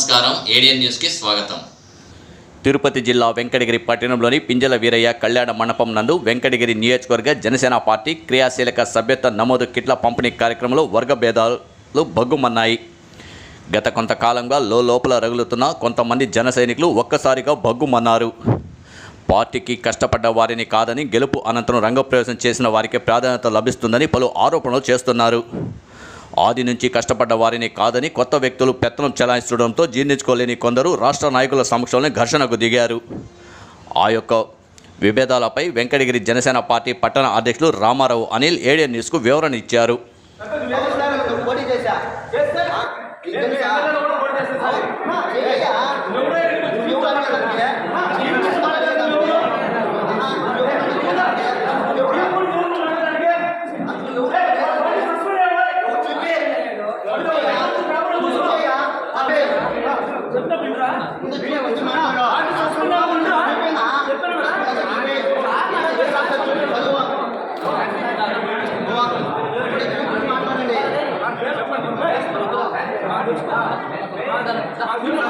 నమస్కారం. ఏడియన్ న్యూస్కి స్వాగతం. తిరుపతి జిల్లా వెంకటగిరి పట్టణంలోని పింజల వీరయ్య కళ్యాణ మండపం నందు వెంకటగిరి నియోజకవర్గ జనసేన పార్టీ క్రియాశీలక సభ్యత్వ నమోదు కిట్ల పంపిణీ కార్యక్రమంలో వర్గ భేదాలు గత కొంతకాలంగా లోపల రగులుతున్న కొంతమంది జన సైనికులు ఒక్కసారిగా భగ్గుమన్నారు. పార్టీకి కష్టపడ్డ వారిని కాదని గెలుపు అనంతరం రంగప్రవేశం చేసిన వారికి ప్రాధాన్యత లభిస్తుందని పలు ఆరోపణలు చేస్తున్నారు. ఆది నుంచి కష్టపడ్డ వారిని కాదని కొత్త వ్యక్తులు పెత్తనం చెలాయిస్తుండడంతో జీర్ణించుకోలేని కొందరు రాష్ట్ర నాయకుల సమక్షంలో ఘర్షణకు దిగారు. ఆ యొక్క విభేదాలపై వెంకటగిరి జనసేన పార్టీ పట్టణ అధ్యక్షులు రామారావు అనిల్ ఏడియన్ న్యూస్కు వివరణ ఇచ్చారు. Algunos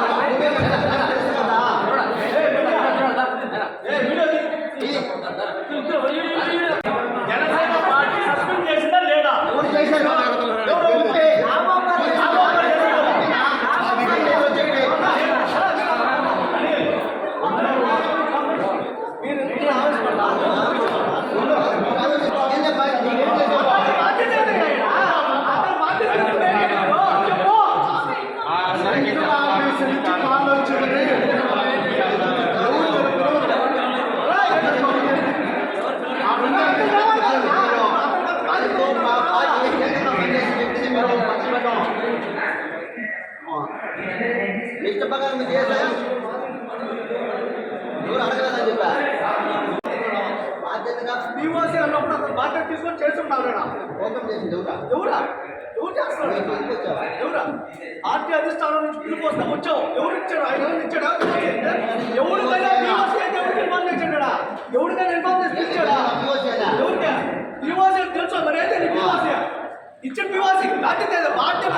ఓపెన్ చేసింది ఎవరా? ఎవరా? ఎవరు చేస్తారు నీకు ఎందుకు వచ్చావా? ఎవరా? ఆర్టీ అధిష్టానం నుంచి పిలుపు వస్తే వచ్చావు. ఎవరు ఇచ్చాడు? ఆయన ఇచ్చాడా? ఎవరికైనా ఇన్ఫార్మ్ చేసాడా ఎవరికైనా ఇన్ఫార్మ్ చేసి ఇచ్చాడా బీఓసీనా? ఎవరికి బీఓసీ తెలుసు? మరి అయితే బీఓసీ ఇచ్చిన బీఓసీ బాధ్యత? బాధ్యత?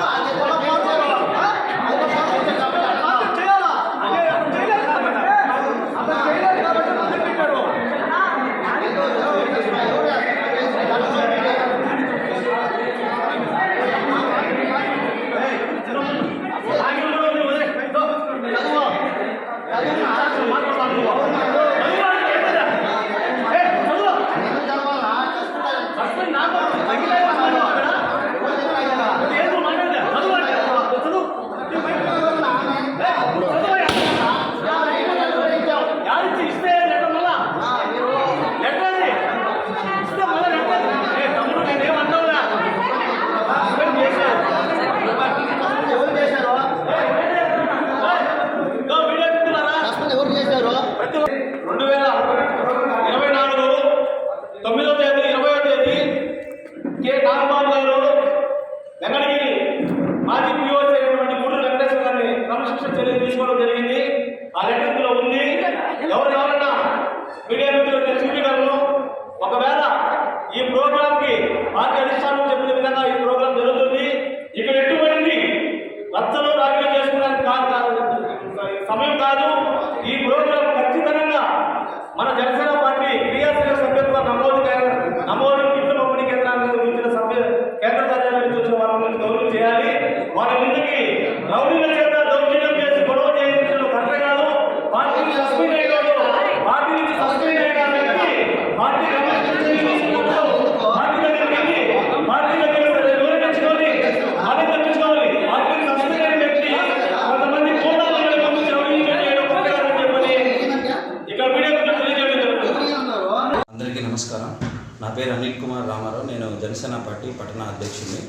పేరు అనిల్ కుమార్ రామారావు. నేను జనసేన పార్టీ పట్టణ అధ్యక్షుడిని.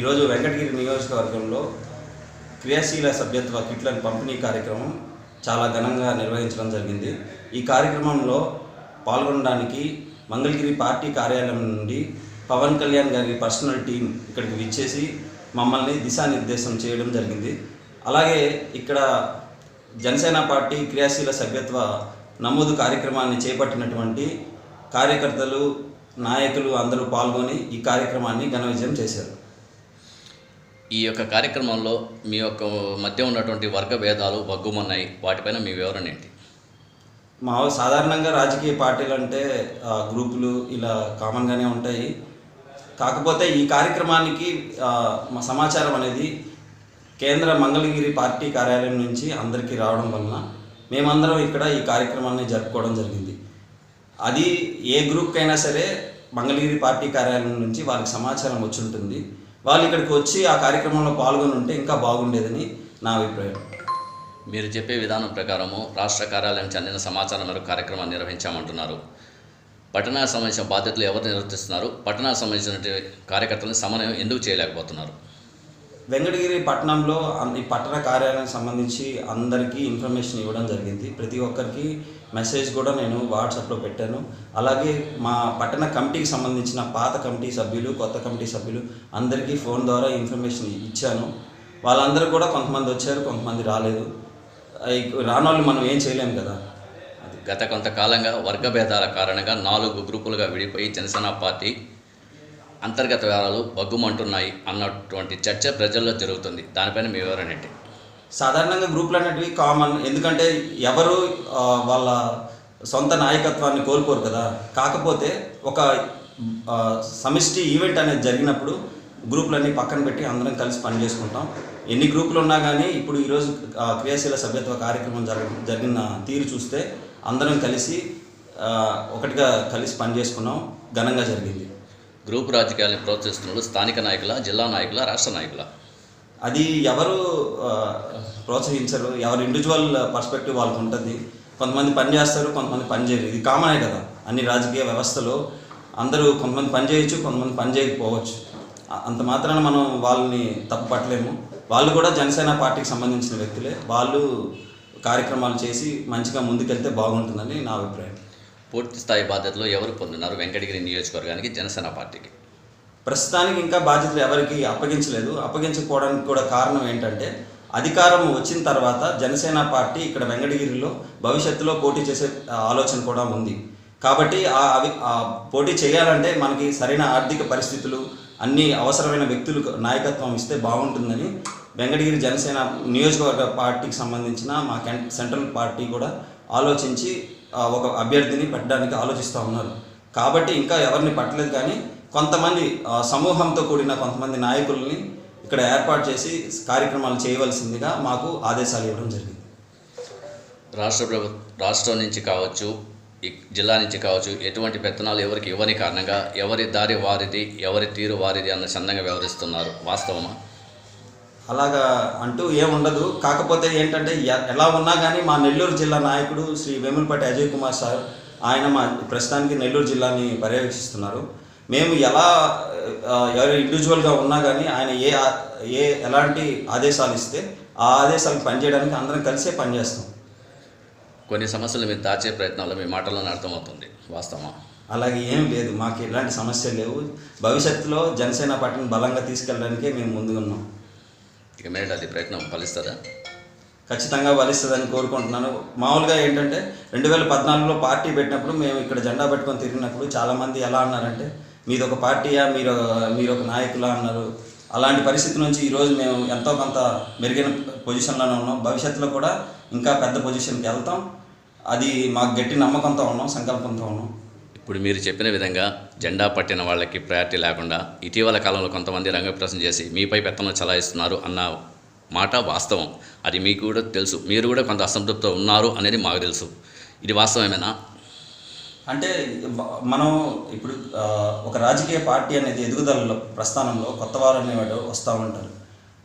ఈరోజు వెంకటగిరి నియోజకవర్గంలో క్రియాశీల సభ్యత్వ కిట్లను పంపిణీ కార్యక్రమం చాలా ఘనంగా నిర్వహించడం జరిగింది. ఈ కార్యక్రమంలో పాల్గొనడానికి మంగళగిరి పార్టీ కార్యాలయం నుండి పవన్ కళ్యాణ్ గారి పర్సనల్ టీం ఇక్కడికి విచ్చేసి మమ్మల్ని దిశానిర్దేశం చేయడం జరిగింది. అలాగే ఇక్కడ జనసేన పార్టీ క్రియాశీల సభ్యత్వ నమోదు కార్యక్రమాన్ని చేపట్టినటువంటి కార్యకర్తలు నాయకులు అందరూ పాల్గొని ఈ కార్యక్రమాన్ని ఘన విజయం చేశారు. ఈ యొక్క కార్యక్రమంలో మీ యొక్క మధ్య ఉన్నటువంటి వర్గ భేదాలు వగ్గుమన్నాయి వాటిపైన మీ వివరణ ఏంటి? మా సాధారణంగా రాజకీయ పార్టీలు అంటే గ్రూపులు ఇలా కామన్గానే ఉంటాయి. కాకపోతే ఈ కార్యక్రమానికి మా సమాచారం అనేది కేంద్ర మంగళగిరి పార్టీ కార్యాలయం నుంచి అందరికీ రావడం వలన మేమందరం ఇక్కడ ఈ కార్యక్రమాన్ని జరుపుకోవడం జరిగింది. అది ఏ గ్రూప్కైనా సరే మంగళగిరి పార్టీ కార్యాలయం నుంచి వాళ్ళకి సమాచారం వచ్చి ఉంటుంది వాళ్ళు ఇక్కడికి వచ్చి ఆ కార్యక్రమంలో పాల్గొని ఉంటే ఇంకా బాగుండేదని నా అభిప్రాయం. మీరు చెప్పే విధానం ప్రకారము రాష్ట్ర కార్యాలయం చెందిన సమాచారం మేరకు కార్యక్రమాన్ని నిర్వహించామంటున్నారు. పట్టణానికి సంబంధించిన బాధ్యతలు ఎవరు నిర్వర్తిస్తున్నారు? పట్టణానికి సంబంధించిన కార్యకర్తలను సమన్వయం ఎందుకు చేయలేకపోతున్నారు? వెంకటగిరి పట్టణంలో ఈ పట్టణ కార్యాలయానికి సంబంధించి అందరికీ ఇన్ఫర్మేషన్ ఇవ్వడం జరిగింది. ప్రతి ఒక్కరికి మెసేజ్ కూడా నేను వాట్సాప్లో పెట్టాను. అలాగే మా పట్టణ కమిటీకి సంబంధించిన పాత కమిటీ సభ్యులు కొత్త కమిటీ సభ్యులు అందరికీ ఫోన్ ద్వారా ఇన్ఫర్మేషన్ ఇచ్చాను. వాళ్ళందరూ కూడా కొంతమంది వచ్చారు కొంతమంది రాలేదు. అయి- రానోళ్ళు మనం ఏం చేయలేము కదా. అది గత కొంతకాలంగా వర్గభేదాల కారణంగా నాలుగు గ్రూపులుగా విడిపోయి జనసేన పార్టీ అంతర్గత వ్యవహారాలు బగ్గుమంటున్నాయి అన్నటువంటి చర్చ ప్రజల్లో జరుగుతుంది. దానిపైన మీ వివరణ ఏంటి? సాధారణంగా గ్రూపులు అనేటివి కామన్. ఎందుకంటే ఎవరు వాళ్ళ సొంత నాయకత్వాన్ని కోల్పోరు కదా. కాకపోతే ఒక సమిష్టి ఈవెంట్ అనేది జరిగినప్పుడు గ్రూపులన్నీ పక్కన పెట్టి అందరం కలిసి పని చేసుకుంటాం. ఎన్ని గ్రూపులు ఉన్నా కానీ ఇప్పుడు ఈరోజు క్రియాశీల సభ్యత్వ కార్యక్రమం జరగ జరిగిన తీరు చూస్తే అందరం కలిసి ఒకటిగా కలిసి పని చేసుకున్నాం. ఘనంగా జరిగింది. గ్రూప్ రాజకీయాలను ప్రోత్సహిస్తున్నారు స్థానిక నాయకుల జిల్లా నాయకుల రాష్ట్ర నాయకుల. అది ఎవరు ప్రోత్సహించరు? ఎవరు ఇండివిజువల్ పర్స్పెక్టివ్ వాళ్ళకు ఉంటుంది. కొంతమంది పని చేస్తారు కొంతమంది పని చేయరు. ఇది కామనే కదా? అన్ని రాజకీయ వ్యవస్థలో అందరూ కొంతమంది పని చేయొచ్చు కొంతమంది పని చేయకపోవచ్చు. అంత మాత్రాన మనం వాళ్ళని తప్పు పట్టలేము. వాళ్ళు కూడా జనసేన పార్టీకి సంబంధించిన వ్యక్తులే. వాళ్ళు కార్యక్రమాలు చేసి మంచిగా ముందుకెళ్తే బాగుంటుందని నా అభిప్రాయం. పూర్తి స్థాయి బాధ్యతలు ఎవరు పొందినారు? వెంకటగిరి నియోజకవర్గానికి జనసేన పార్టీకి. ప్రస్తుతానికి ఇంకా బాధ్యతలు ఎవరికి అప్పగించలేదు. అప్పగించకపోవడానికి కూడా కారణం ఏంటంటే అధికారం వచ్చిన తర్వాత జనసేన పార్టీ ఇక్కడ వెంకటగిరిలో భవిష్యత్తులో పోటీ చేసే ఆలోచన కూడా ఉంది. కాబట్టి ఆ అవి ఆ పోటీ చేయాలంటే మనకి సరైన ఆర్థిక పరిస్థితులు అన్ని అవసరమైన వ్యక్తులు నాయకత్వం ఇస్తే బాగుంటుందని వెంకటగిరి జనసేన నియోజకవర్గ పార్టీకి సంబంధించిన మా సెంట్రల్ పార్టీ కూడా ఆలోచించి ఒక అభ్యర్థిని పెట్టడానికి ఆలోచిస్తూ ఉన్నారు. కాబట్టి ఇంకా ఎవరిని పట్టలేదు కానీ కొంతమంది సమూహంతో కూడిన కొంతమంది నాయకుల్ని ఇక్కడ ఏర్పాటు చేసి కార్యక్రమాలు చేయవలసిందిగా మాకు ఆదేశాలు ఇవ్వడం జరిగింది. రాష్ట్ర ప్రభు రాష్ట్రం నుంచి కావచ్చు జిల్లా నుంచి కావచ్చు ఎటువంటి పెత్తనాలు ఎవరికి ఇవ్వని కారణంగా ఎవరి దారి వారిది ఎవరి తీరు వారిది అన్న చందంగా వ్యవహరిస్తున్నారు. వాస్తవమా? అలాగా అంటూ ఏముండదు. కాకపోతే ఏంటంటే ఎలా ఉన్నా కానీ మా నెల్లూరు జిల్లా నాయకుడు శ్రీ వేములపాటి అజయ్ కుమార్ సార్ ఆయన మా ప్రస్తుతానికి నెల్లూరు జిల్లాని పర్యవేక్షిస్తున్నారు. మేము ఎలా ఎవరు ఇండివిజువల్గా ఉన్నా కానీ ఆయన ఏ ఏ ఎలాంటి ఆదేశాలు ఇస్తే ఆ ఆదేశాలకు పనిచేయడానికి అందరం కలిసే పనిచేస్తాం కొన్ని సమస్యలు మీరు దాచే ప్రయత్నాలు మీ మాటల్లోనే అర్థమవుతుంది వాస్తవమా? అలాగే ఏం లేదు. మాకు ఎలాంటి సమస్యలు లేవు. భవిష్యత్తులో జనసేన పార్టీని బలంగా తీసుకెళ్ళడానికే మేము ముందుకున్నాం ఇక అది ప్రయత్నం ఫలిస్తుందా? ఖచ్చితంగా బలిస్తుందని కోరుకుంటున్నాను. మామూలుగా ఏంటంటే రెండు వేల పద్నాలుగులో పార్టీ పెట్టినప్పుడు మేము ఇక్కడ జెండా పెట్టుకొని తిరిగినప్పుడు చాలామంది ఎలా అన్నారంటే మీది ఒక పార్టీయా మీరు మీరు ఒక నాయకులా అన్నారు. అలాంటి పరిస్థితి నుంచి ఈరోజు మేము ఎంతో కొంత మెరుగైన పొజిషన్లోనే ఉన్నాం. భవిష్యత్తులో కూడా ఇంకా పెద్ద పొజిషన్కి వెళ్తాం. అది మాకు గట్టి నమ్మకంతో ఉన్నాం సంకల్పంతో ఉన్నాం. ఇప్పుడు మీరు చెప్పిన విధంగా జెండా పట్టిన వాళ్ళకి ప్రయారిటీ లేకుండా ఇటీవల కాలంలో కొంతమంది రంగప్రసం చేసి మీపై పెత్తనం చలాయిస్తున్నారు అన్న మాట వాస్తవం. అది మీకు కూడా తెలుసు. మీరు కూడా కొంత అసంతృప్తితో ఉన్నారు అనేది మాకు తెలుసు. ఇది వాస్తవమేనా అంటే మనం ఇప్పుడు ఒక రాజకీయ పార్టీ అనేది ఎదుగుదలలో ప్రస్థానంలో కొత్త వారు అనేవాడు వస్తూ ఉంటారు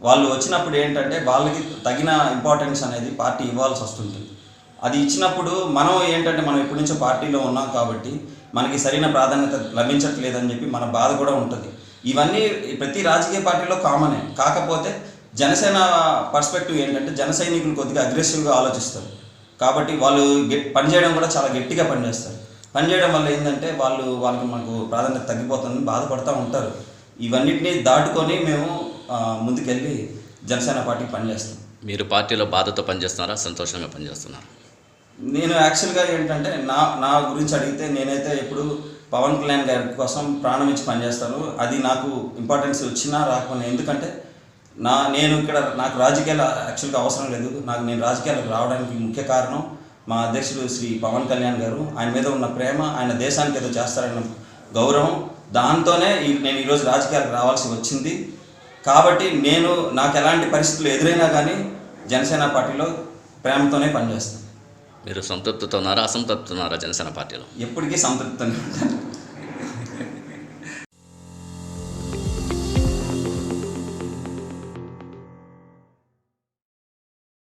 వాళ్ళు వచ్చినప్పుడు ఏంటంటే వాళ్ళకి తగిన ఇంపార్టెన్స్ అనేది పార్టీ ఇవ్వాల్సి వస్తుంటుంది. అది ఇచ్చినప్పుడు మనం ఏంటంటే మనం ఇప్పటి నుంచో పార్టీలో ఉన్నాం కాబట్టి మనకి సరైన ప్రాధాన్యత లభించట్లేదని చెప్పి మన బాధ కూడా ఉంటుంది. ఇవన్నీ ప్రతి రాజకీయ పార్టీలో కామనే. కాకపోతే జనసేన పర్స్పెక్టివ్ ఏంటంటే జన సైనికులు కొద్దిగా అగ్రెసివ్గా ఆలోచిస్తారు. కాబట్టి వాళ్ళు గెట్ పనిచేయడం కూడా చాలా గట్టిగా పనిచేస్తారు పనిచేయడం వల్ల ఏంటంటే వాళ్ళు వాళ్ళకి మనకు ప్రాధాన్యత తగ్గిపోతుందని బాధపడుతూ ఉంటారు. ఇవన్నిటిని దాటుకొని మేము ముందుకెళ్ళి జనసేన పార్టీ పనిచేస్తాం మీరు పార్టీలో బాధతో పనిచేస్తున్నారా? సంతోషంగా పనిచేస్తున్నారా? నేను యాక్చువల్గా ఏంటంటే నా నా గురించి అడిగితే నేనైతే ఎప్పుడు పవన్ కళ్యాణ్ గారి కోసం ప్రాణం ఇచ్చి పనిచేస్తాను. అది నాకు ఇంపార్టెన్స్ వచ్చినా రాకపోయినా ఎందుకంటే నా నేను ఇక్కడ నాకు రాజకీయాలు యాక్చువల్గా అవసరం లేదు. నాకు నేను రాజకీయాలకు రావడానికి ముఖ్య కారణం మా అధ్యక్షుడు శ్రీ పవన్ కళ్యాణ్ గారు. ఆయన మీద ఉన్న ప్రేమ ఆయన దేశానికి ఏదో చేస్తారన్న గౌరవం. దాంతోనే ఈ- నేను ఈరోజు రాజకీయాలకు రావాల్సి వచ్చింది. కాబట్టి నేను నాకు ఎలాంటి పరిస్థితులు ఎదురైనా కానీ జనసేన పార్టీలో ప్రేమతోనే పనిచేస్తాను. మీరు సంతృప్తితో ఉన్నారా? అసంతృప్తి ఉన్నారా జనసేన పార్టీలో? ఎప్పటికీ సంతృప్తి